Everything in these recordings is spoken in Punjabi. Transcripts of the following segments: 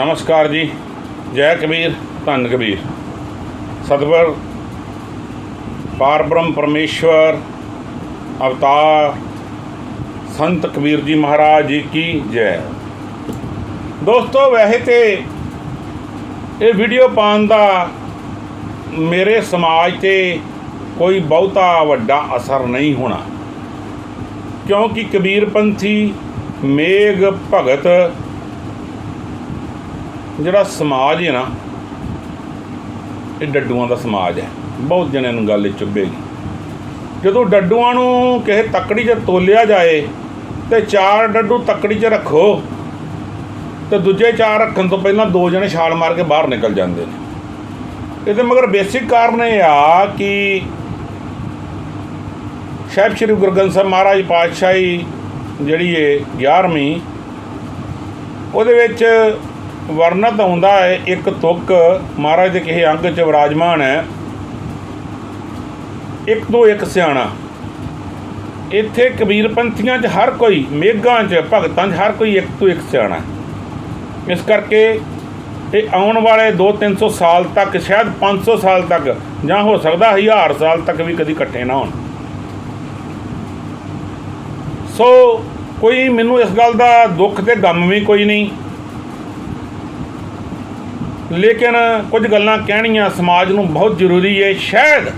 ਨਮਸਕਾਰ ਜੀ। ਜੈ ਕਬੀਰ, ਧੰਨ ਕਬੀਰ। ਸਤਿਗੁਰ, ਪਾਰਬ੍ਰਹਮ ਪਰਮੇਸ਼ਵਰ, ਅਵਤਾਰ, ਸੰਤ ਕਬੀਰ ਜੀ ਮਹਾਰਾਜ ਜੀ ਕੀ ਜੈ। ਦੋਸਤੋ, ਵੈਸੇ ਤੇ ਇਹ ਵੀਡੀਓ ਪਾਉਣ ਦਾ ਮੇਰੇ ਸਮਾਜ ਤੇ ਕੋਈ ਬਹੁਤਾ ਵੱਡਾ ਅਸਰ ਨਹੀਂ ਹੋਣਾ। ਕਿਉਂਕਿ ਕਬੀਰਪੰਥੀ ਮੇਘ ਭਗਤ ਜਿਹੜਾ ਸਮਾਜ ਹੈ ਨਾ, ਇਹ ਡੱਡੂਆਂ ਦਾ ਸਮਾਜ ਹੈ। ਬਹੁਤ ਜਣਿਆਂ ਨੂੰ ਗੱਲ ਚੁੱਭੇਗੀ। ਜਦੋਂ ਡੱਡੂਆਂ ਨੂੰ ਕਿਸੇ ਤੱਕੜੀ 'ਚ ਤੋਲਿਆ ਜਾਏ ਤੇ ਚਾਰ ਡੱਡੂ ਤੱਕੜੀ 'ਚ ਰੱਖੋ, ਤੇ ਦੂਜੇ ਚਾਰ ਰੱਖਣ ਤੋਂ ਪਹਿਲਾਂ ਦੋ ਜਣੇ ਛਾਲ ਮਾਰ ਕੇ ਬਾਹਰ ਨਿਕਲ ਜਾਂਦੇ ਨੇ। ਇਹਦੇ ਮਗਰ ਬੇਸਿਕ ਕਾਰਨ ਇਹ ਆ ਕਿ ਸਾਹਿਬ ਸ੍ਰੀ ਗੁਰੂ ਗ੍ਰੰਥ ਸਾਹਿਬ ਮਹਾਰਾਜ ਪਾਤਸ਼ਾਹੀ ਜਿਹੜੀ ਹੈ 11ਵੀਂ ਉਹਦੇ ਵਿੱਚ ਵਰਣਤ ਹੁੰਦਾ ਹੈ, ਇੱਕ ਤੁਕ, ਮਹਾਰਾਜ ਦੇ ਕਿਸੇ ਅੰਗ 'ਚ ਵਿਰਾਜਮਾਨ ਹੈ। ਇੱਕ ਤੋਂ ਇੱਕ ਸਿਆਣਾ। ਇੱਥੇ ਕਬੀਰ ਪੰਥੀਆਂ 'ਚ ਹਰ ਕੋਈ, ਮੇਘਾਂ 'ਚ, ਭਗਤਾਂ 'ਚ ਹਰ ਕੋਈ ਇੱਕ ਤੋਂ ਇੱਕ ਸਿਆਣਾ ਇਸ ਕਰਕੇ ਇਹ ਆਉਣ ਵਾਲੇ 2-300 ਸਾਲ ਤੱਕ, ਸ਼ਾਇਦ 500 ਸਾਲ ਤੱਕ, ਜਾਂ ਹੋ ਸਕਦਾ 1000 ਸਾਲ ਤੱਕ ਵੀ ਕਦੀ ਇਕੱਠੇ ਨਾ ਹੋਣ। ਸੋ ਕੋਈ ਮੈਨੂੰ ਇਸ ਗੱਲ ਦਾ ਦੁੱਖ ਤੇ ਗਮ ਵੀ ਕੋਈ ਨਹੀਂ। ਲੇਕਿਨ ਕੁਝ ਗੱਲਾਂ ਕਹਿਣੀਆਂ ਸਮਾਜ ਨੂੰ ਬਹੁਤ ਜ਼ਰੂਰੀ ਹੈ ਸ਼ਾਇਦ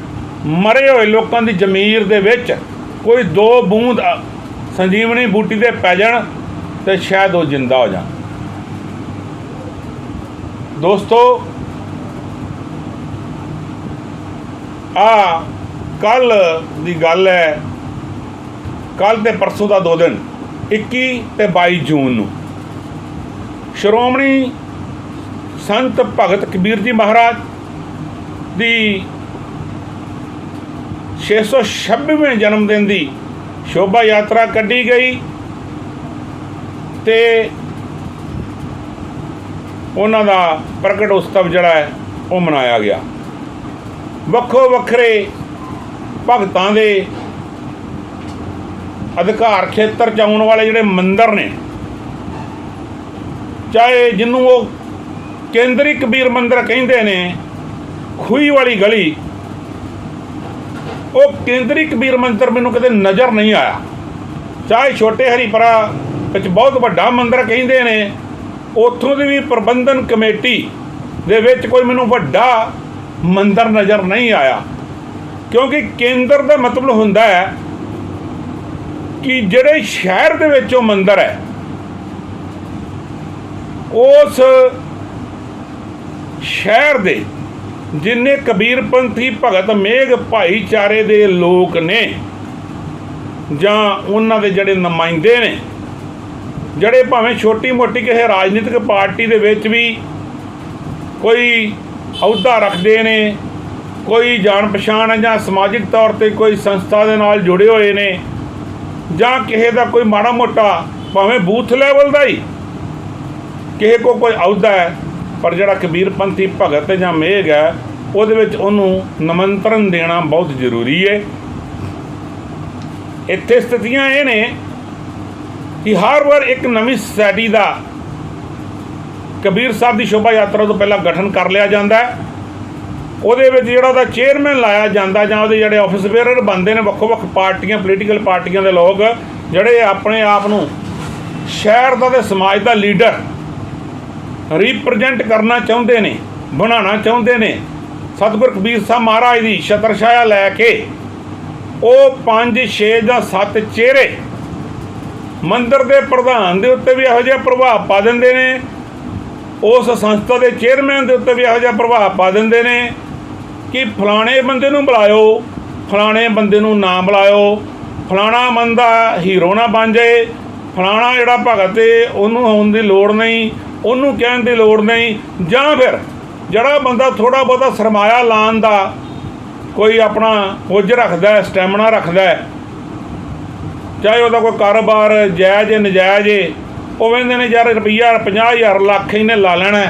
ਮਰੇ ਹੋਏ ਲੋਕਾਂ ਦੀ ਜ਼ਮੀਰ ਦੇ ਵਿੱਚ ਕੋਈ ਦੋ ਬੂੰਦ ਸੰਜੀਵਨੀ ਬੂਟੀ ਦੇ ਪੈ ਜਾਣ ਤੇ ਸ਼ਾਇਦ ਉਹ ਜਿੰਦਾ ਹੋ ਜਾਣ। ਦੋਸਤੋ, ਆ ਕੱਲ ਦੀ ਗੱਲ ਹੈ, ਕੱਲ ਤੇ ਪਰਸੋਂ ਦਾ ਦੋ ਦਿਨ 21 ਤੇ 22 ਜੂਨ ਨੂੰ। ਸ਼੍ਰੋਮਣੀ ਸੰਤ ਭਗਤ ਕਬੀਰ ਜੀ ਮਹਾਰਾਜ ਦੀ 626ਵੇਂ ਜਨਮ ਦਿਨ ਦੀ ਸ਼ੋਭਾ ਯਾਤਰਾ ਕੱਢੀ ਗਈ ਤੇ ਉਹਨਾਂ ਦਾ ਪ੍ਰਗਟ ਉਤਸਵ ਜਿਹੜਾ ਹੈ, ਉਹ ਮਨਾਇਆ ਗਿਆ। ਵੱਖੋ ਵੱਖਰੇ ਭਗਤਾਂ ਦੇ ਅਧਿਕਾਰ ਖੇਤਰ ਚ ਆਉਣ ਵਾਲੇ ਜਿਹੜੇ ਮੰਦਰ ਨੇ, ਚਾਹੇ ਜਿਹਨੂੰ ਉਹ ਕੇਂਦਰੀ ਕਬੀਰ ਮੰਦਰ ਕਹਿੰਦੇ ਨੇ, ਖੂਹੀ ਵਾਲੀ ਗਲੀ। ਉਹ ਕੇਂਦਰੀ ਕਬੀਰ ਮੰਦਰ ਮੈਨੂੰ ਕਦੇ ਨਜ਼ਰ ਨਹੀਂ ਆਇਆ। ਚਾਹੇ ਛੋਟੇ ਹਰੀਪਰਾ ਵਿੱਚ ਬਹੁਤ ਵੱਡਾ ਮੰਦਰ ਕਹਿੰਦੇ ਨੇ, ਉੱਥੋਂ ਦੀ ਵੀ ਪ੍ਰਬੰਧਨ ਕਮੇਟੀ ਦੇ ਵਿੱਚ ਕੋਈ ਮੈਨੂੰ ਵੱਡਾ ਮੰਦਰ ਨਜ਼ਰ ਨਹੀਂ ਆਇਆ। ਕਿਉਂਕਿ ਕੇਂਦਰ ਦਾ ਮਤਲਬ ਹੁੰਦਾ ਹੈ ਕਿ ਜਿਹੜੇ ਸ਼ਹਿਰ ਦੇ ਵਿੱਚ ਉਹ ਮੰਦਰ ਹੈ, ਉਸ ਸ਼ਹਿਰ ਦੇ ਜਿੰਨੇ ਕਬੀਰਪੰਥੀ ਭਗਤ ਮੇਘ ਭਾਈਚਾਰੇ ਦੇ ਲੋਕ ਨੇ ਜਾਂ ਉਹਨਾਂ ਦੇ ਜਿਹੜੇ ਨੁਮਾਇੰਦੇ ਨੇ, ਜਿਹੜੇ ਭਾਵੇਂ ਛੋਟੀ ਮੋਟੀ ਕਿਸੇ ਰਾਜਨੀਤਿਕ ਪਾਰਟੀ ਦੇ ਵਿੱਚ ਵੀ ਕੋਈ ਅਹੁਦਾ ਰੱਖਦੇ ਨੇ, ਕੋਈ ਜਾਣ ਪਛਾਣ ਹੈ ਜਾਂ ਸਮਾਜਿਕ ਤੌਰ ਤੇ ਕੋਈ ਸੰਸਥਾ ਦੇ ਨਾਲ ਜੁੜੇ ਹੋਏ ਨੇ, ਜਾਂ ਕਿਸੇ ਦਾ ਕੋਈ ਮਾੜਾ ਮੋਟਾ ਭਾਵੇਂ ਬੂਥ ਲੈਵਲ ਦਾ ਹੀ ਕਿਸੇ ਕੋ ਕੋਈ ਅਹੁਦਾ ਹੈ ਪਰ ਜਿਹੜਾ ਕਬੀਰਪੰਥੀ ਭਗਤ ਜਾਂ ਮੇਘ ਹੈ, ਉਹਦੇ ਵਿੱਚ ਉਹਨੂੰ ਨਿਮੰਤਰਣ ਦੇਣਾ ਬਹੁਤ ਜ਼ਰੂਰੀ ਹੈ। ਇੱਥੇ ਸਥਿਤੀਆਂ ਇਹ ਨੇ ਕਿ ਹਰ ਵਾਰ ਇੱਕ ਨਵੀਂ ਸੋਸਾਇਟੀ ਦਾ ਕਬੀਰ ਸਾਹਿਬ ਦੀ ਸ਼ੋਭਾ ਯਾਤਰਾ ਤੋਂ ਪਹਿਲਾਂ ਗਠਨ ਕਰ ਲਿਆ ਜਾਂਦਾ ਹੈ। ਉਹਦੇ ਵਿੱਚ ਜਿਹੜਾ ਉਹਦਾ ਚੇਅਰਮੈਨ ਲਾਇਆ ਜਾਂਦਾ ਜਾਂ ਉਹਦੇ ਜਿਹੜੇ ਆਫਿਸ ਬੇਅਰਰ ਬਣਦੇ ਨੇ ਵੱਖੋ ਵੱਖ ਪਾਰਟੀਆਂ ਪੋਲੀਟੀਕਲ ਪਾਰਟੀਆਂ ਦੇ ਲੋਕ, ਜਿਹੜੇ ਆਪਣੇ ਆਪ ਨੂੰ ਸ਼ਹਿਰ ਦਾ ਤੇ ਸਮਾਜ ਦਾ ਲੀਡਰ ਰੀਪ੍ਰੈਜ਼ੈਂਟ ਕਰਨਾ ਚਾਹੁੰਦੇ ਨੇ, ਬਣਾਉਣਾ ਚਾਹੁੰਦੇ ਨੇ। ਸਤਿਗੁਰ ਕਬੀਰ ਸਾਹਿਬ ਮਹਾਰਾਜ ਦੀ ਛਤਰਛਾਇਆ ਲੈ ਕੇ ਉਹ 5 6 ਜਾਂ 7 ਚਿਹਰੇ ਮੰਦਰ ਦੇ ਪ੍ਰਧਾਨ ਦੇ ਉੱਤੇ ਵੀ ਇਹੋ ਜਿਹਾ ਪ੍ਰਭਾਵ ਪਾ ਦਿੰਦੇ ਨੇ, ਉਸ ਸੰਸਥਾ ਦੇ ਚੇਅਰਮੈਨ ਦੇ ਉੱਤੇ ਵੀ ਇਹੋ ਜਿਹਾ ਪ੍ਰਭਾਵ ਪਾ ਦਿੰਦੇ ਨੇ ਕਿ ਫਲਾਣੇ ਬੰਦੇ ਨੂੰ ਬੁਲਾਇਓ, ਫਲਾਣੇ ਬੰਦੇ ਨੂੰ ਨਾ ਬੁਲਾਇਓ, ਫਲਾਣਾ ਬੰਦਾ ਹੀਰੋ ਨਾ ਬਣ ਜਾਏ, ਫਲਾਣਾ ਜਿਹੜਾ ਭਗਤ ਏ, ਉਹਨੂੰ ਹੋਣ ਦੀ ਲੋੜ ਨਹੀਂ ਉਹਨੂੰ ਕਹਿਣ ਦੀ ਲੋੜ ਨਹੀਂ, ਜਾਂ ਫਿਰ ਜਿਹੜਾ ਬੰਦਾ ਥੋੜਾ ਬਹੁਤਾ ਸਰਮਾਇਆ ਲਾਉਣ ਦਾ ਕੋਈ ਆਪਣਾ ਕੁਝ ਰੱਖਦਾ ਹੈ, ਸਟੈਮਨਾ ਰੱਖਦਾ ਚਾਹੇ ਉਹਦਾ ਕੋਈ ਕਾਰੋਬਾਰ ਜਾਇਜ਼ ਹੈ, ਨਜਾਇਜ਼ ਹੈ ਉਹ ਕਹਿੰਦੇ ਨੇ ਯਾਰ ਰੁਪਈਆ 50000 ਲੱਖ ਇਹਨੇ ਲਾ ਲੈਣਾ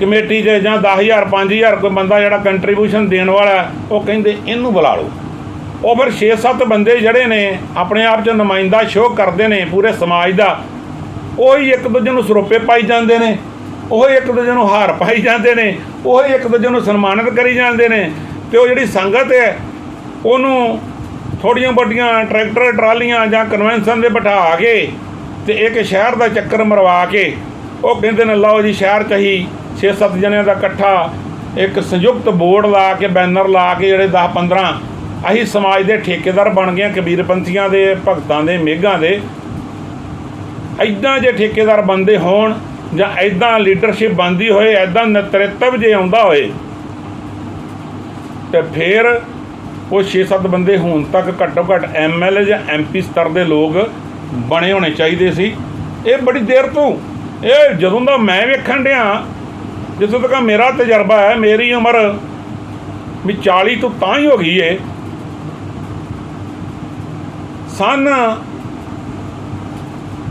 ਕਮੇਟੀ 'ਚ ਜਾਂ 10000 5000 ਕੋਈ ਬੰਦਾ ਜਿਹੜਾ ਕੰਟਰੀਬਿਊਸ਼ਨ ਦੇਣ ਵਾਲਾ ਉਹ ਕਹਿੰਦੇ ਇਹਨੂੰ ਬੁਲਾ ਲਓ। ਉਹ ਫਿਰ 6-7 ਬੰਦੇ ਜਿਹੜੇ ਨੇ, ਆਪਣੇ ਆਪ 'ਚ ਨੁਮਾਇੰਦਾ ਸ਼ੋਅ ਕਰਦੇ ਨੇ ਪੂਰੇ ਸਮਾਜ ਦਾ ਉਹੀ ਇੱਕ ਦੂਜੇ ਨੂੰ ਸਰੋਪੇ ਪਾਈ ਜਾਂਦੇ ਨੇ, ਉਹ ਇੱਕ ਦੂਜੇ ਨੂੰ ਹਾਰ ਪਾਈ ਜਾਂਦੇ ਨੇ, ਉਹ ਇੱਕ ਦੂਜੇ ਨੂੰ ਸਨਮਾਨਿਤ ਕਰੀ ਜਾਂਦੇ ਨੇ ਤੇ ਉਹ ਜਿਹੜੀ ਸੰਗਤ ਹੈ, ਉਹਨੂੰ ਥੋੜੀਆਂ ਵੱਡੀਆਂ ਟਰੈਕਟਰ, ਟਰਾਲੀਆਂ ਜਾਂ ਕਨਵੈਨਸ਼ਨ ਦੇ ਬਿਠਾ ਕੇ ਤੇ ਇੱਕ ਸ਼ਹਿਰ ਦਾ ਚੱਕਰ ਮਰਵਾ ਕੇ ਉਹ ਕਹਿੰਦੇ ਨੇ, ਲਓ ਜੀ ਸ਼ਹਿਰ ਚ ਹੀ 6-7 ਜਣਿਆਂ ਦਾ ਇਕੱਠਾ ਇੱਕ ਸੰਯੁਕਤ ਬੋਰਡ ਲਾ ਕੇ, ਬੈਨਰ ਲਾ ਕੇ ਜਿਹੜੇ 10-15 ਅਸੀਂ ਸਮਾਜ ਦੇ ਠੇਕੇਦਾਰ ਬਣ ਗਏ ਹਾਂ, ਕਬੀਰਪੰਥੀਆਂ ਦੇ, ਭਗਤਾਂ ਦੇ, ਮੇਘਾਂ ਦੇ ਐਦਾਂ ਜੇ ਠੇਕੇਦਾਰ ਬੰਦੇ ਹੋਣ ਜਾਂ ਐਦਾਂ ਲੀਡਰਸ਼ਿਪ ਬੰਦੀ ਹੋਏ, ਐਦਾਂ ਨੇਤਰਤਵ ਜੇ ਆਉਂਦਾ ਹੋਏ, ਤੇ ਫਿਰ ਉਹ 6-7 ਬੰਦੇ ਹੁਣ ਤੱਕ ਘੱਟੋ ਘੱਟ ਐਮਐਲਏ ਜਾਂ ਐਮਪੀ ਸਤਰ ਦੇ ਲੋਕ ਬਣੇ ਹੋਣੇ ਚਾਹੀਦੇ ਸੀ। ਇਹ ਬੜੀ ਦੇਰ ਤੋਂ, ਇਹ ਜਦੋਂ ਦਾ ਮੈਂ ਵੇਖਣ ਡਿਆ, ਜਿੱਥੋਂ ਤੱਕ ਮੇਰਾ ਤਜਰਬਾ ਹੈ, ਮੇਰੀ ਉਮਰ ਵੀ 40 ਤੋਂ ਤਾਂ ਹੀ ਹੋ ਗਈ ਏ। ਸਨ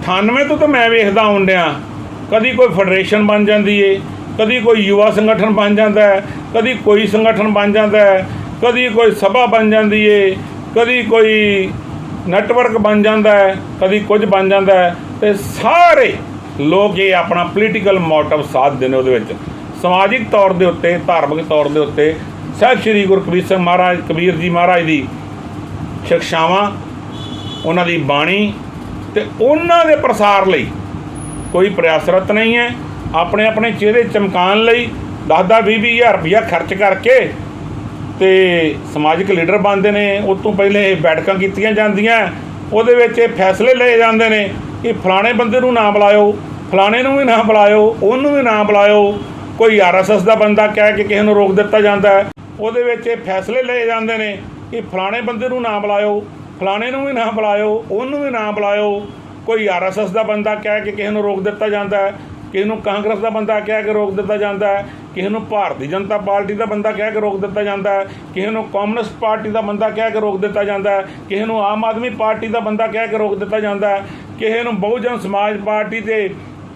98 ਤੋਂ ਤਾਂ ਮੈਂ ਵੇਖਦਾ ਹੁੰਦਿਆਂ ਕਦੀ ਕੋਈ ਫੈਡਰੇਸ਼ਨ ਬਣ ਜਾਂਦੀ ਏ, ਕਦੀ ਕੋਈ ਯੁਵਾ ਸੰਗਠਨ ਬਣ ਜਾਂਦਾ ਹੈ, ਕਦੀ ਕੋਈ ਸੰਗਠਨ ਬਣ ਜਾਂਦਾ ਹੈ, ਕਦੀ ਕੋਈ ਸਭਾ ਬਣ ਜਾਂਦੀ ਏ, ਕਦੀ ਕੋਈ ਨੈਟਵਰਕ ਬਣ ਜਾਂਦਾ ਹੈ, ਕਦੀ ਕੁਝ ਬਣ ਜਾਂਦਾ ਹੈ ਤੇ ਸਾਰੇ ਲੋਕ ਇਹ ਆਪਣਾ ਪੋਲੀਟੀਕਲ ਮੋਟਿਵ ਸਾਧਦੇ ਨੇ ਉਹਦੇ ਵਿੱਚ। ਸਮਾਜਿਕ ਤੌਰ ਦੇ ਉੱਤੇ, ਧਾਰਮਿਕ ਤੌਰ ਦੇ ਉੱਤੇ ਸਾਹਿਬ ਸ੍ਰੀ ਗੁਰੂ ਕਬੀਰ ਸਿੰਘ ਮਹਾਰਾਜ, ਕਬੀਰ ਜੀ ਮਹਾਰਾਜ ਦੀ ਸ਼ਿਕਸ਼ਾਵਾਂ, ਉਹਨਾਂ ਦੀ ਬਾਣੀ ਤੇ ਉਹਨਾਂ ਦੇ ਪ੍ਰਸਾਰ ਲਈ ਕੋਈ ਪ੍ਰਯਾਸਰਤ ਨਹੀਂ ਹੈ। ਆਪਣੇ ਆਪਣੇ ਚਿਹਰੇ ਚਮਕਾਉਣ ਲਈ 10-10 20-20000 ਰੁਪਇਆ ਖਰਚ ਕਰਕੇ ਤੇ ਸਮਾਜਿਕ ਲੀਡਰ ਬਣਦੇ ਨੇ। ਉਸ ਤੋਂ ਪਹਿਲੇ ਬੈਠਕਾਂ ਕੀਤੀਆਂ ਜਾਂਦੀਆਂ। ਉਹਦੇ ਵਿੱਚ ਇਹ ਫੈਸਲੇ ਲਏ ਜਾਂਦੇ ਨੇ ਕਿ ਫਲਾਣੇ ਬੰਦੇ ਨੂੰ ਨਾ ਬੁਲਾਇਓ, ਫਲਾਣੇ ਨੂੰ ਵੀ ਨਾ ਬੁਲਾਇਓ, ਉਹਨੂੰ ਵੀ ਨਾ ਬੁਲਾਇਓ। ਕੋਈ ਆਰਐਸਐਸ ਦਾ ਬੰਦਾ ਕਹਿ ਕੇ ਕਿਸੇ ਨੂੰ ਰੋਕ ਦਿੱਤਾ ਜਾਂਦਾ। ਹੈ ਉਹਦੇ ਵਿੱਚ ਇਹ ਫੈਸਲੇ ਲਏ ਜਾਂਦੇ ਨੇ ਕਿ ਫਲਾਣੇ ਬੰਦੇ ਨੂੰ ਨਾ ਬੁਲਾਇਓ ਫਲਾਣੇ ਨੂੰ ਵੀ ਨਾ ਬੁਲਾਇਓ, ਉਹਨੂੰ ਵੀ ਨਾ ਬੁਲਾਇਓ। ਕੋਈ ਆਰਐਸਐਸ ਦਾ ਬੰਦਾ ਕਹਿ ਕੇ ਕਿਸੇ ਨੂੰ ਰੋਕ ਦਿੱਤਾ ਜਾਂਦਾ ਹੈ, ਕਿਸੇ ਨੂੰ ਕਾਂਗਰਸ ਦਾ ਬੰਦਾ ਕਹਿ ਕੇ ਰੋਕ ਦਿੱਤਾ ਜਾਂਦਾ ਹੈ, ਕਿਸੇ ਨੂੰ ਭਾਰਤੀ ਜਨਤਾ ਪਾਰਟੀ ਦਾ ਬੰਦਾ ਕਹਿ ਕੇ ਰੋਕ ਦਿੱਤਾ ਜਾਂਦਾ ਹੈ, ਕਿਸੇ ਨੂੰ ਕਮਿਊਨਿਸਟ ਪਾਰਟੀ ਦਾ ਬੰਦਾ ਕਹਿ ਕੇ ਰੋਕ ਦਿੱਤਾ ਜਾਂਦਾ ਹੈ, ਕਿਸੇ ਨੂੰ ਆਮ ਆਦਮੀ ਪਾਰਟੀ ਦਾ ਬੰਦਾ ਕਹਿ ਕੇ ਰੋਕ ਦਿੱਤਾ ਜਾਂਦਾ ਹੈ, ਕਿਸੇ ਨੂੰ ਬਹੁਜਨ ਸਮਾਜ ਪਾਰਟੀ ਤੇ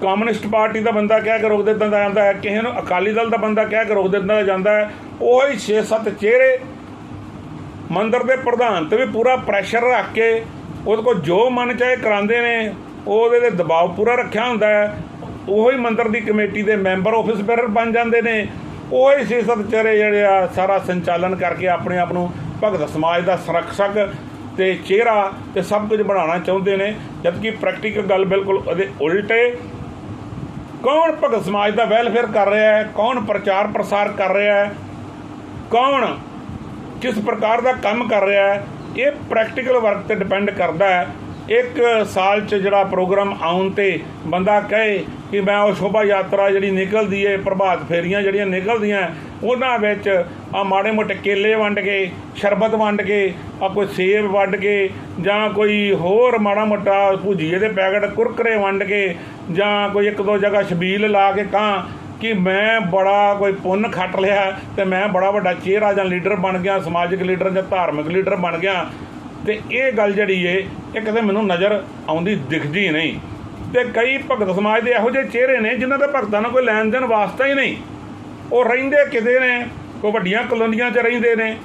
ਕਮਿਊਨਿਸਟ ਪਾਰਟੀ ਦਾ ਬੰਦਾ ਕਹਿ ਕੇ ਰੋਕ ਦਿੱਤਾ ਜਾਂਦਾ ਹੈ, ਕਿਸੇ ਨੂੰ ਅਕਾਲੀ ਦਲ ਦਾ ਬੰਦਾ ਕਹਿ ਕੇ ਰੋਕ ਦਿੱਤਾ ਜਾਂਦਾ ਹੈ, ਉਹ ਹੀ 6-7 ਚਿਹਰੇ ਮੰਦਰ ਦੇ ਪ੍ਰਧਾਨ ਤੇ ਵੀ ਪੂਰਾ ਪ੍ਰੈਸ਼ਰ ਰੱਖ ਕੇ ਉਹਦੇ ਕੋਲ ਜੋ ਮਨ ਚਾਹੇ ਕਰਾਉਂਦੇ ਨੇ ਉਹਦੇ ਤੇ ਦਬਾਅ ਪੂਰਾ ਰੱਖਿਆ ਹੁੰਦਾ ਹੈ। ਉਹੀ ਮੰਦਰ ਦੀ ਕਮੇਟੀ ਦੇ ਮੈਂਬਰ ਆਫਿਸ ਬੇਰਰ ਬਣ ਜਾਂਦੇ ਨੇ। ਉਹੀ ਛੇ ਚਿਹਰੇ ਜਿਹੜੇ ਆ, ਸਾਰਾ ਸੰਚਾਲਨ ਕਰਕੇ ਆਪਣੇ ਆਪ ਨੂੰ ਭਗਤ ਸਮਾਜ ਦਾ ਸੰਰਖਸ਼ਕ ਤੇ ਚਿਹਰਾ ਤੇ ਸਭ ਕੁਝ ਬਣਾਉਣਾ ਚਾਹੁੰਦੇ ਨੇ। ਜਦਕਿ ਪ੍ਰੈਕਟੀਕਲ ਗੱਲ ਬਿਲਕੁਲ ਉਹਦੇ ਉਲਟੇ। ਕੌਣ ਭਗਤ ਸਮਾਜ ਦਾ ਵੈਲਫੇਅਰ ਕਰ ਰਿਹਾ ਹੈ? ਕੌਣ ਪ੍ਰਚਾਰ ਪ੍ਰਸਾਰ ਕਰ ਰਿਹਾ ਹੈ? ਕੌਣ ਕਿਸ ਪ੍ਰਕਾਰ ਦਾ ਕੰਮ ਕਰ ਰਿਹਾ ਹੈ, ਇਹ ਪ੍ਰੈਕਟੀਕਲ ਵਰਕ ਤੇ ਡਿਪੈਂਡ ਕਰਦਾ ਹੈ। ਇੱਕ ਸਾਲ ਚ ਜਿਹੜਾ ਪ੍ਰੋਗਰਾਮ ਆਉਣ ਤੇ ਬੰਦਾ ਕਹੇ ਕਿ ਮੈਂ ਉਹ ਸ਼ੋਭਾ ਯਾਤਰਾ ਜਿਹੜੀ ਨਿਕਲਦੀ ਏ, ਪ੍ਰਭਾਤ ਫੇਰੀਆਂ ਜਿਹੜੀਆਂ ਨਿਕਲਦੀਆਂ ਉਹਨਾਂ ਵਿੱਚ ਆ ਮਾੜੇ ਮੋਟੇ ਕੇਲੇ ਵੰਡ ਕੇ, ਸ਼ਰਬਤ ਵੰਡ ਕੇ, ਆ ਕੋਈ ਸੇਬ ਵੰਡ ਕੇ, ਜਾਂ ਕੋਈ ਹੋਰ ਮਾੜਾ ਮੋਟਾ ਭੁਜੀਏ ਦੇ ਪੈਕਟ ਕੁਰਕਰੇ ਵੰਡ ਕੇ, ਜਾਂ ਕੋਈ ਇੱਕ ਦੋ ਜਗ੍ਹਾ ਛਬੀਲ ਲਾ ਕੇ ਕਾਂ ਕਿ ਮੈਂ ਬੜਾ ਕੋਈ ਪੁੰਨ ਖੱਟ ਲਿਆ ਤੇ ਮੈਂ ਬੜਾ ਵੱਡਾ ਚਿਹਰਾ ਜਾਂ ਲੀਡਰ ਬਣ ਗਿਆ, ਸਮਾਜਿਕ ਲੀਡਰ ਜਾਂ ਧਾਰਮਿਕ ਲੀਡਰ ਬਣ ਗਿਆ। ਤੇ ਇਹ ਗੱਲ ਜਿਹੜੀ ਏ, ਇਹ ਕਦੇ ਮੈਨੂੰ ਨਜ਼ਰ ਆਉਂਦੀ ਦਿਖਦੀ ਨਹੀਂ। ਤੇ ਕਈ ਭਗਤ ਸਮਾਜ ਦੇ ਇਹੋ ਜਿਹੇ ਚਿਹਰੇ ਨੇ ਜਿਨ੍ਹਾਂ ਦਾ ਭਗਤਾਂ ਨਾਲ ਕੋਈ ਲੈਣ ਦੇਣ ਵਾਸਤਾ ਹੀ ਨਹੀਂ। ਉਹ ਰਹਿੰਦੇ ਕਿਤੇ ਨੇ, ਕੋਈ ਵੱਡੀਆਂ ਕਲੋਨੀਆਂ 'ਚ ਰਹਿੰਦੇ ਨੇ,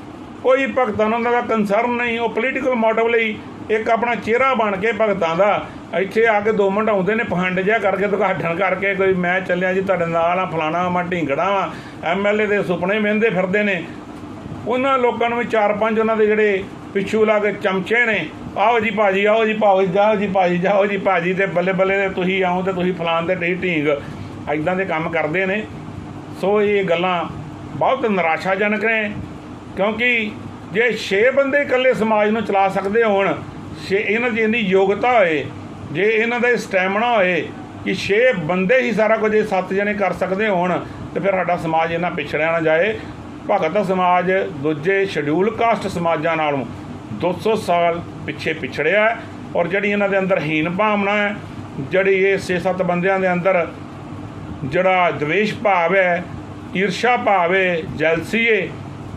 ਕੋਈ ਭਗਤਾਂ ਨਾਲ ਉਹਨਾਂ ਦਾ ਕੰਸਰਨ ਨਹੀਂ, ਉਹ ਪੋਲੀਟੀਕਲ ਮਾਡਲ ਲਈ ਇੱਕ ਆਪਣਾ ਚਿਹਰਾ ਬਣ ਕੇ ਭਗਤਾਂ ਦਾ, ਇੱਥੇ ਆ ਕੇ ਦੋ ਮਿੰਟ ਆਉਂਦੇ ਨੇ, ਪਖੰਡ ਜਿਹਾ ਕਰਕੇ ਦੁਕਾਠਣ ਕਰਕੇ ਕੋਈ ਮੈਂ ਚੱਲਿਆ ਜੀ, ਤੁਹਾਡੇ ਨਾਲ ਆ, ਫਲਾਣਾ ਮੈਂ ਢੀਂਗੜਾ ਵਾਂ ਐਮਐਲਏ ਦੇ ਸੁਪਨੇ ਮਹਿੰਦੇ ਫਿਰਦੇ ਨੇ। ਉਹਨਾਂ ਲੋਕਾਂ ਨੂੰ ਵੀ ਚਾਰ ਪੰਜ ਉਹਨਾਂ ਦੇ ਜਿਹੜੇ ਪਿੱਛੂ ਲਾ ਕੇ ਚਮਚੇ ਨੇ, ਆਓ ਜੀ ਭਾਜੀ, ਆਓ ਜੀ ਭਾਓ, ਜਾਓ ਜੀ ਭਾਜੀ, ਜਾਓ ਜੀ ਭਾਜੀ ਤੇ ਬੱਲੇ ਬੱਲੇ ਤੇ ਤੁਸੀਂ ਆਓ ਤੇ ਤੁਸੀਂ ਫਲਾਣ ਤੇ ਢੀ ਢੀਂਗ। ਐਦਾਂ ਦੇ ਕੰਮ ਕਰਦੇ ਨੇ। ਸੋ ਇਹ ਗੱਲਾਂ ਬਹੁਤ ਨਿਰਾਸ਼ਾਜਨਕ ਨੇ, ਕਿਉਂਕਿ ਜੇ 6 ਬੰਦੇ ਇਕੱਲੇ ਸਮਾਜ ਨੂੰ ਚਲਾ ਸਕਦੇ ਹੋਣ ਛੇ ਇਹਨਾਂ ਦੀ ਇੰਨੀ ਯੋਗਤਾ ਹੋਏ, ਜੇ ਇਹਨਾਂ ਦਾ ਸਟੈਮਿਨਾ ਹੋਏ ਕਿ 6 ਬੰਦੇ ਹੀ ਸਾਰਾ ਕੁਝ ਇਹ ਸੱਤ ਜਣੇ ਕਰ ਸਕਦੇ ਹੋਣ, ਤੇ ਫਿਰ ਸਾਡਾ ਸਮਾਜ ਇਹਨਾਂ ਪਿਛੜਿਆ ਨਾ ਜਾਏ। ਭਗਤ ਸਮਾਜ ਦੂਜੇ ਸ਼ਡਿਊਲ ਕਾਸਟ ਸਮਾਜਾਂ ਨਾਲੋਂ 200 ਸਾਲ ਪਿੱਛੇ ਪਿਛੜਿਆ ਔਰ ਜਿਹੜੀ ਇਹਨਾਂ ਦੇ ਅੰਦਰ ਹੀਨ ਭਾਵਨਾ ਹੈ, ਜਿਹੜੀ ਇਹ 6-7 ਬੰਦਿਆਂ ਦੇ ਅੰਦਰ ਜਿਹੜਾ ਦਵੇਸ਼ ਭਾਵ ਹੈ, ਈਰਸ਼ਾ ਭਾਵ ਹੈ, ਜੈਲਸੀ ਹੈ,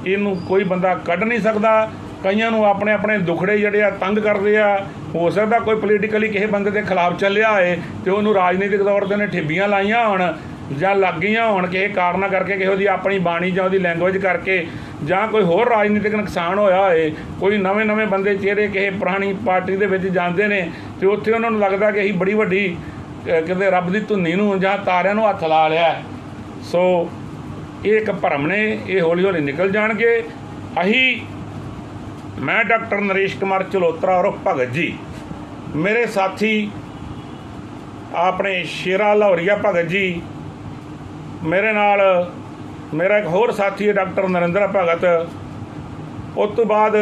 ਇਹਨੂੰ ਕੋਈ ਬੰਦਾ ਕੱਢ ਨਹੀਂ ਸਕਦਾ। ਕਈਆਂ ਨੂੰ ਆਪਣੇ ਆਪਣੇ ਦੁਖੜੇ ਜਿਹੜੇ ਆ ਤੰਗ ਕਰਦੇ ਆ, ਹੋ ਸਕਦਾ ਕੋਈ ਪੋਲੀਟੀਕਲੀ ਕਿਸੇ ਬੰਦੇ ਦੇ ਖਿਲਾਫ ਚੱਲਿਆ ਹੋਏ ਤੇ ਉਹਨੂੰ ਰਾਜਨੀਤਿਕ ਤੌਰ ਤੇ ਉਹਨੇ ਠਿੱਬੀਆਂ ਲਾਈਆਂ ਹੋਣ ਜਾਂ ਲੱਗ ਗਈਆਂ ਹੋਣ ਕਿਸੇ ਕਾਰਨਾਂ ਕਰਕੇ ਕਿਸੇ ਦੀ ਆਪਣੀ ਬਾਣੀ ਜਾਂ ਉਹਦੀ ਲੈਂਗੁਏਜ ਕਰਕੇ ਜਾਂ ਕੋਈ ਹੋਰ ਰਾਜਨੀਤਿਕ ਨੁਕਸਾਨ ਹੋਇਆ ਹੋਏ, ਕੋਈ ਨਵੇਂ ਨਵੇਂ ਬੰਦੇ ਚਿਹਰੇ ਕਿਸੇ ਪੁਰਾਣੀ ਪਾਰਟੀ ਦੇ ਵਿੱਚ ਜਾਂਦੇ ਨੇ ਤੇ ਉੱਥੇ ਉਹਨਾਂ ਨੂੰ ਲੱਗਦਾ ਕਿ ਅਸੀਂ ਬੜੀ ਵੱਡੀ, ਅਹ, ਕਿਤੇ ਰੱਬ ਦੀ ਧੁੰਨੀ ਨੂੰ ਜਾਂ ਤਾਰਿਆਂ ਨੂੰ ਹੱਥ ਲਾ ਲਿਆ। ਸੋ ਇਹ ਇੱਕ ਭਰਮ ਨੇ, ਇਹ ਹੌਲੀ ਹੌਲੀ ਨਿਕਲ ਜਾਣਗੇ। ਅਸੀਂ ਮੈਂ ਡਾਕਟਰ ਨਰੇਸ਼ ਕੁਮਾਰ ਚਲੋਤਰਾ ਔਰ ਭਗਤ ਜੀ। ਮੇਰੇ ਸਾਥੀ, ਆਪਣੇ ਸ਼ੇਰਾ ਲਾਹੌਰੀਆ ਭਗਤ ਜੀ, ਮੇਰੇ ਨਾਲ ਮੇਰਾ ਇੱਕ ਹੋਰ ਸਾਥੀ ਹੈ ਡਾਕਟਰ ਨਰਿੰਦਰ ਭਗਤ। ਉਸ ਤੋਂ ਬਾਅਦ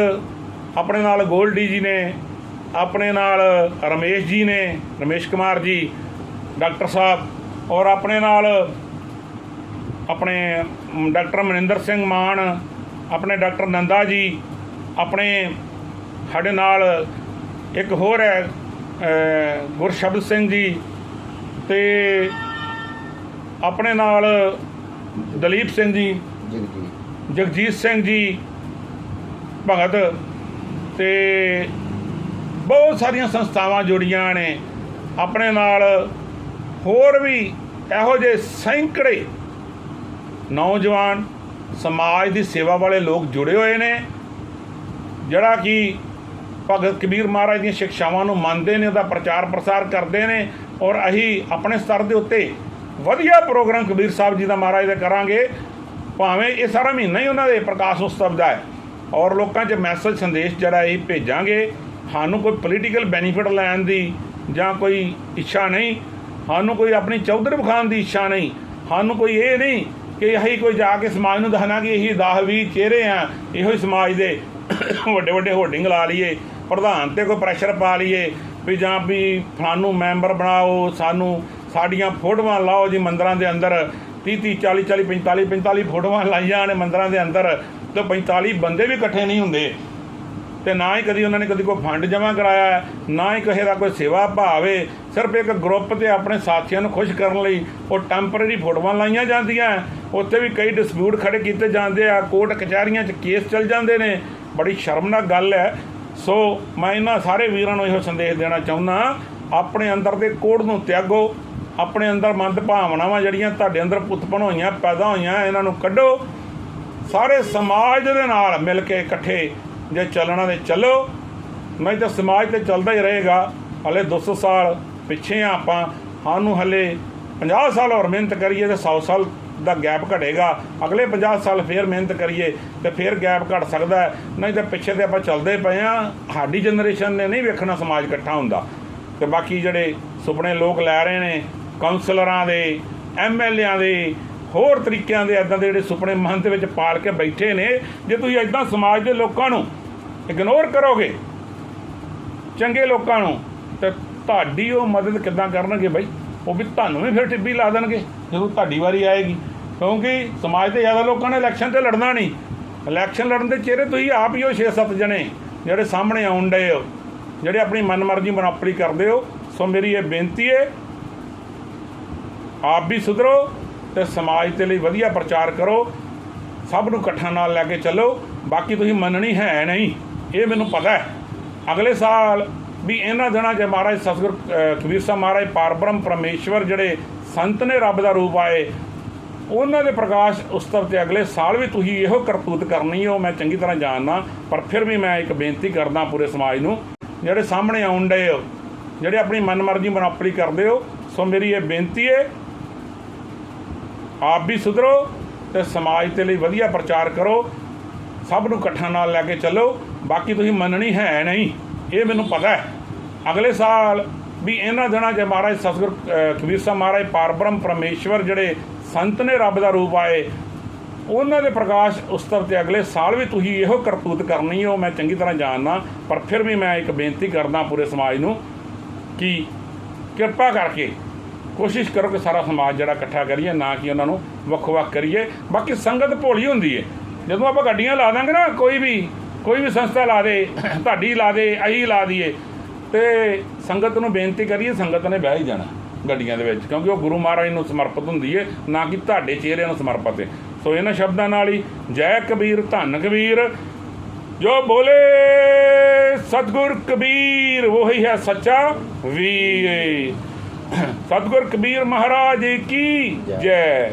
ਆਪਣੇ ਨਾਲ ਗੋਲਡੀ ਜੀ ਨੇ, ਆਪਣੇ ਨਾਲ ਰਮੇਸ਼ ਜੀ ਨੇ, ਰਮੇਸ਼ ਕੁਮਾਰ ਜੀ, ਡਾਕਟਰ ਸਾਹਿਬ ਔਰ ਆਪਣੇ ਨਾਲ ਆਪਣੇ ਡਾਕਟਰ ਮਨਿੰਦਰ ਸਿੰਘ ਮਾਨ, ਆਪਣੇ ਡਾਕਟਰ ਨੰਦਾ ਜੀ ਆਪਣੇ ਸਾਡੇ ਨਾਲ ਇੱਕ ਹੋਰ ਹੈ ਗੁਰਸ਼ਬਦ ਸਿੰਘ ਜੀ ਤੇ ਆਪਣੇ ਨਾਲ ਦਲੀਪ ਸਿੰਘ ਜੀ ਜੀ, ਜਗਜੀਤ ਸਿੰਘ ਜੀ, ਭਗਤ ਤੇ ਬਹੁਤ ਸਾਰੀਆਂ ਸੰਸਥਾਵਾਂ ਜੁੜੀਆਂ ਨੇ। ਆਪਣੇ ਨਾਲ ਹੋਰ ਵੀ ਇਹੋ ਜਿਹੇ ਸੈਂਕੜੇ ਨੌਜਵਾਨ ਸਮਾਜ ਦੀ ਸੇਵਾ ਵਾਲੇ ਲੋਕ ਜੁੜੇ ਹੋਏ ਨੇ। ਜਿਹੜਾ ਕਿ ਭਗਤ ਕਬੀਰ ਮਹਾਰਾਜ ਦੀਆਂ ਸਿੱਖਿਆਵਾਂ ਨੂੰ ਮੰਨਦੇ ਨੇ, ਉਹਦਾ ਪ੍ਰਚਾਰ ਪ੍ਰਸਾਰ ਕਰਦੇ ਨੇ ਔਰ ਅਸੀਂ ਆਪਣੇ ਸਤਰ ਦੇ ਉੱਤੇ ਵਧੀਆ ਪ੍ਰੋਗਰਾਮ ਕਬੀਰ ਸਾਹਿਬ ਜੀ ਦਾ ਮਹਾਰਾਜ ਦਾ ਕਰਾਂਗੇ। ਭਾਵੇਂ ਇਹ ਸਾਰਾ ਮਹੀਨਾ ਹੀ ਉਹਨਾਂ ਦੇ ਪ੍ਰਕਾਸ਼ ਉਤਸਵ ਦਾ ਹੈ ਔਰ ਲੋਕਾਂ 'ਚ ਮੈਸੇਜ ਸੰਦੇਸ਼ ਜਿਹੜਾ ਇਹ ਭੇਜਾਂਗੇ, ਸਾਨੂੰ ਕੋਈ ਪੋਲੀਟੀਕਲ ਬੈਨੀਫਿਟ ਲੈਣ ਦੀ ਜਾਂ ਕੋਈ ਇੱਛਾ ਨਹੀਂ, ਸਾਨੂੰ ਕੋਈ ਆਪਣੀ ਚੌਧਰ ਵਿਖਾਉਣ ਦੀ ਇੱਛਾ ਨਹੀਂ, ਸਾਨੂੰ ਕੋਈ ਇਹ ਨਹੀਂ ਕਿ ਅਸੀਂ ਕੋਈ ਜਾ ਕੇ ਸਮਾਜ ਨੂੰ ਦੱਸਣਾ ਕਿ ਇਹੀ 10 20 ਚਿਹਰੇ ਆ, ਇਹੋ ਹੀ ਸਮਾਜ ਦੇ ਵੱਡੇ ਵੱਡੇ ਹੋਰਡਿੰਗ ਲਾ ਲਈਏ, ਪ੍ਰਧਾਨ ਤੇ ਕੋਈ ਪ੍ਰੈਸ਼ਰ ਪਾ ਲਈਏ ਵੀ ਜਾਂ ਵੀ ਫਲਾਨੂੰ ਮੈਂਬਰ ਬਣਾਓ, ਸਾਨੂੰ ਸਾਡੀਆਂ ਫੋਟੋਆਂ ਲਾਓ ਜੀ ਮੰਦਰਾਂ ਦੇ ਅੰਦਰ 30 30 40 40 45 45 ਫੋਟੋਆਂ ਲਾਈਆਂ ਨੇ ਮੰਦਰਾਂ ਦੇ ਅੰਦਰ, ਤੇ 45 ਬੰਦੇ ਵੀ ਇਕੱਠੇ ਨਹੀਂ ਹੁੰਦੇ। ਤੇ ਨਾ ਹੀ ਕਦੀ ਉਹਨਾਂ ਨੇ ਕਦੀ ਕੋਈ ਫੰਡ ਜਮ੍ਹਾਂ ਕਰਾਇਆ ਨਾ ਹੀ ਕਿਸੇ ਦਾ ਕੋਈ ਸੇਵਾ ਭਾਵੇ ਸਿਰਫ ਇੱਕ ਗਰੁੱਪ ਤੇ ਆਪਣੇ ਸਾਥੀਆਂ ਨੂੰ ਖੁਸ਼ ਕਰਨ ਲਈ ਉਹ ਟੈਂਪਰੇਰੀ ਫੋਟੋਆਂ ਲਾਈਆਂ ਜਾਂਦੀਆਂ ਉੱਥੇ ਵੀ ਕਈ ਡਿਸਪਿਊਟ ਖੜੇ ਕੀਤੇ ਜਾਂਦੇ ਆ, ਕੋਰਟ ਕਚਹਿਰੀਆਂ 'ਚ ਕੇਸ ਚੱਲ ਜਾਂਦੇ ਨੇ। ਬੜੀ ਸ਼ਰਮਨਾਕ ਗੱਲ ਹੈ। ਸੋ ਮੈਂ ਇਹਨਾਂ ਸਾਰੇ ਵੀਰਾਂ ਨੂੰ ਇਹੋ ਸੰਦੇਸ਼ ਦੇਣਾ ਚਾਹੁੰਦਾ ਆਪਣੇ ਅੰਦਰ ਦੇ ਕੋੜ ਨੂੰ ਤਿਆਗੋ, ਆਪਣੇ ਅੰਦਰ ਮੰਦ ਭਾਵਨਾਵਾਂ ਜਿਹੜੀਆਂ ਤੁਹਾਡੇ ਅੰਦਰ ਉਤਪਨ ਹੋਈਆਂ ਪੈਦਾ ਹੋਈਆਂ, ਇਹਨਾਂ ਨੂੰ ਕੱਢੋ। ਸਾਰੇ ਸਮਾਜ ਦੇ ਨਾਲ ਮਿਲ ਕੇ ਇਕੱਠੇ ਜੇ ਚੱਲਣਾ ਤੇ ਚੱਲੋ। ਨਹੀਂ ਤਾਂ ਸਮਾਜ ਤੇ ਚੱਲਦਾ ਹੀ ਰਹੇਗਾ। ਹਲੇ 200 ਸਾਲ ਪਿੱਛੇ ਆ ਆਪਾਂ। ਸਾਨੂੰ ਹਲੇ 50 ਸਾਲ ਹੋਰ ਮਿਹਨਤ ਕਰੀਏ ਤੇ 100 ਸਾਲ ਦਾ ਗੈਪ ਘਟੇਗਾ। ਅਗਲੇ 50 ਸਾਲ ਫੇਰ ਮਿਹਨਤ ਕਰੀਏ ਤੇ ਫੇਰ ਗੈਪ ਘਟ ਸਕਦਾ ਨਹੀਂ ਤਾਂ ਪਿੱਛੇ ਤੇ ਆਪਾਂ ਚੱਲਦੇ ਪਏ ਆ। ਸਾਡੀ ਜਨਰੇਸ਼ਨ ਨੇ ਨਹੀਂ ਵੇਖਣਾ ਸਮਾਜ ਇਕੱਠਾ ਹੁੰਦਾ। ਤੇ ਬਾਕੀ ਜਿਹੜੇ ਸੁਪਨੇ ਲੋਕ ਲੈ ਰਹੇ ਨੇ ਕਾਉਂਸਲਰਾਂ ਦੇ ਐਮਐਲਏਆਂ ਦੇ, ਹੋਰ ਤਰੀਕਿਆਂ ਦੇ ਇਦਾਂ ਦੇ ਜਿਹੜੇ ਸੁਪਨੇ ਮਨ ਦੇ ਵਿੱਚ ਪਾਲ ਕੇ ਬੈਠੇ ਨੇ, ਜੇ ਤੁਸੀਂ ਇਦਾਂ ਸਮਾਜ ਦੇ ਲੋਕਾਂ ਨੂੰ ਇਗਨੋਰ ਕਰੋਗੇ। ਚੰਗੇ ਲੋਕਾਂ ਨੂੰ ਤੇ ਤੁਹਾਡੀ ਉਹ ਮਦਦ ਕਿੱਦਾਂ ਕਰਨਗੇ ਬਈ? ਉਹ ਵੀ ਤੁਹਾਨੂੰ ਵੀ ਫਿਰ ਟਿੱਬੀ ਲਾ ਦੇਣਗੇ। ਜਦੋਂ ਤੁਹਾਡੀ ਵਾਰੀ ਆਏਗੀ। ਕਿਉਂਕਿ ਸਮਾਜ ਦੇ ਜ਼ਿਆਦਾ ਲੋਕਾਂ ਨੇ ਇਲੈਕਸ਼ਨ ਤੇ ਲੜਨਾ ਨਹੀਂ। ਇਲੈਕਸ਼ਨ ਲੜਨ ਦੇ ਚਿਹਰੇ ਤੁਸੀਂ ਆਪ ਹੀ ਹੋ 6-7 ਜਣੇ, ਜਿਹੜੇ ਸਾਹਮਣੇ ਆਉਣ ਡਏ ਹੋ, ਜਿਹੜੇ ਆਪਣੀ ਮਨਮਰਜ਼ੀ ਮਨਾਪੜੀ ਕਰਦੇ ਹੋ। ਸੋ ਮੇਰੀ ਇਹ ਬੇਨਤੀ ਹੈ, ਆਪ ਵੀ ਸੁਧਰੋ ਤੇ ਸਮਾਜ ਦੇ ਲਈ ਵਧੀਆ ਪ੍ਰਚਾਰ ਕਰੋ। ਸਭ ਨੂੰ ਇਕੱਠਾ ਨਾਲ ਲੈ ਕੇ ਚੱਲੋ। ਬਾਕੀ ਤੁਸੀਂ ਮੰਨਣੀ ਹੈ ਨਹੀਂ। ਇਹ ਮੈਨੂੰ ਪਤਾ ਹੈ। ਅਗਲੇ ਸਾਲ ਵੀ ਇਹਨਾਂ ਦਿਨਾਂ 'ਚ ਮਹਾਰਾਜ ਸਤਿਗੁਰ ਕਬੀਰ ਸਾਹਿਬ ਮਹਾਰਾਜ ਪਰਬ੍ਰਹਮ ਪਰਮੇਸ਼ਵਰ ਜਿਹੜੇ ਸੰਤ ਨੇ ਰੱਬ ਦਾ ਰੂਪ ਆਏ, ਉਹਨਾਂ ਦੇ ਪ੍ਰਕਾਸ਼ ਉਤਸਵ ਤੇ ਅਗਲੇ ਸਾਲ ਵੀ ਤੁਸੀਂ ਇਹੋ ਕਰਤੂਤ ਕਰਨੀ ਹੋ ਮੈਂ ਚੰਗੀ ਤਰ੍ਹਾਂ ਜਾਣਦਾ, ਪਰ ਫਿਰ ਵੀ ਮੈਂ ਇੱਕ ਬੇਨਤੀ ਕਰਦਾ ਪੂਰੇ ਸਮਾਜ ਨੂੰ, ਜਿਹੜੇ ਸਾਹਮਣੇ ਆਉਣ ਡਏ ਹੋ ਜਿਹੜੇ ਆਪਣੀ ਮਨਮਰਜ਼ੀ ਮਨਾਪੜੀ ਕਰਦੇ ਹੋ ਸੋ ਮੇਰੀ ਇਹ ਬੇਨਤੀ ਹੈ ਆਪ ਵੀ ਸੁਧਰੋ ਤੇ ਸਮਾਜ ਦੇ ਲਈ ਵਧੀਆ ਪ੍ਰਚਾਰ ਕਰੋ, ਸਭ ਨੂੰ ਇਕੱਠਾ ਨਾਲ ਲੈ ਕੇ ਚੱਲੋ। ਬਾਕੀ ਤੁਸੀਂ ਮੰਨਣੀ ਹੈ ਨਹੀਂ, ਇਹ ਮੈਨੂੰ ਪਤਾ ਹੈ। ਅਗਲੇ ਸਾਲ ਵੀ ਇਹਨਾਂ ਦਿਨਾਂ 'ਚ ਮਹਾਰਾਜ ਸਤਿਗੁਰ ਕਬੀਰ ਸਾਹਿਬ ਮਹਾਰਾਜ ਪਰਬ੍ਰਹਮ ਪਰਮੇਸ਼ਵਰ ਜਿਹੜੇ ਸੰਤ ਨੇ ਰੱਬ ਦਾ ਰੂਪ ਆਏ, ਉਹਨਾਂ ਦੇ ਪ੍ਰਕਾਸ਼ ਉਤਸਵ ਤੇ ਅਗਲੇ ਸਾਲ ਵੀ ਤੁਸੀਂ ਇਹੋ ਕਰਤੂਤ ਕਰਨੀ ਹੋ ਮੈਂ ਚੰਗੀ ਤਰ੍ਹਾਂ ਜਾਣਦਾ, ਪਰ ਫਿਰ ਵੀ ਮੈਂ ਇੱਕ ਬੇਨਤੀ ਕਰਦਾ ਪੂਰੇ ਸਮਾਜ ਨੂੰ ਕਿ ਕਿਰਪਾ ਕਰਕੇ ਕੋਸ਼ਿਸ਼ ਕਰੋ ਕਿ ਸਾਰਾ ਸਮਾਜ ਜਿਹੜਾ ਇਕੱਠਾ ਕਰੀਏ, ਨਾ ਕਿ ਉਹਨਾਂ ਨੂੰ ਵੱਖ-ਵੱਖ ਕਰੀਏ। ਬਾਕੀ ਸੰਗਤ ਭੋਲੀ ਹੁੰਦੀ ਹੈ। ਜਦੋਂ ਆਪਾਂ ਗੱਡੀਆਂ ਲਾ ਦਾਂਗੇ ਨਾ, ਕੋਈ ਵੀ ਕੋਈ ਵੀ ਸੰਸਥਾ ਲਾ ਦੇ, ਤੁਹਾਡੀ ਲਾ ਦੇ, ਅਹੀ ਲਾ ਦਈਏ। ਤੇ ਸੰਗਤ ਨੂੰ ਬੇਨਤੀ ਕਰੀਏ, ਸੰਗਤ ਨੇ ਬਹਿ ਹੀ ਜਾਣਾ ਗੱਡੀਆਂ ਦੇ ਵਿੱਚ, ਕਿਉਂਕਿ ਉਹ ਗੁਰੂ ਮਹਾਰਾਜ ਨੂੰ ਸਮਰਪਿਤ ਹੁੰਦੀ ਹੈ ਨਾ ਕਿ ਤੁਹਾਡੇ ਚਿਹਰਿਆਂ ਨੂੰ ਸਮਰਪਿਤ ਹੈ ਸੋ ਇਹਨਾਂ ਸ਼ਬਦਾਂ ਨਾਲ ਹੀ, ਜੈ ਕਬੀਰ, ਧੰਨ ਕਬੀਰ, ਜੋ ਬੋਲੇ, ਸਤਗੁਰ ਕਬੀਰ, ਉਹੀ ਹੈ ਸੱਚਾ ਵੀਰ। ਸਤਗੁਰ ਕਬੀਰ ਮਹਾਰਾਜ ਕੀ, ਜੈ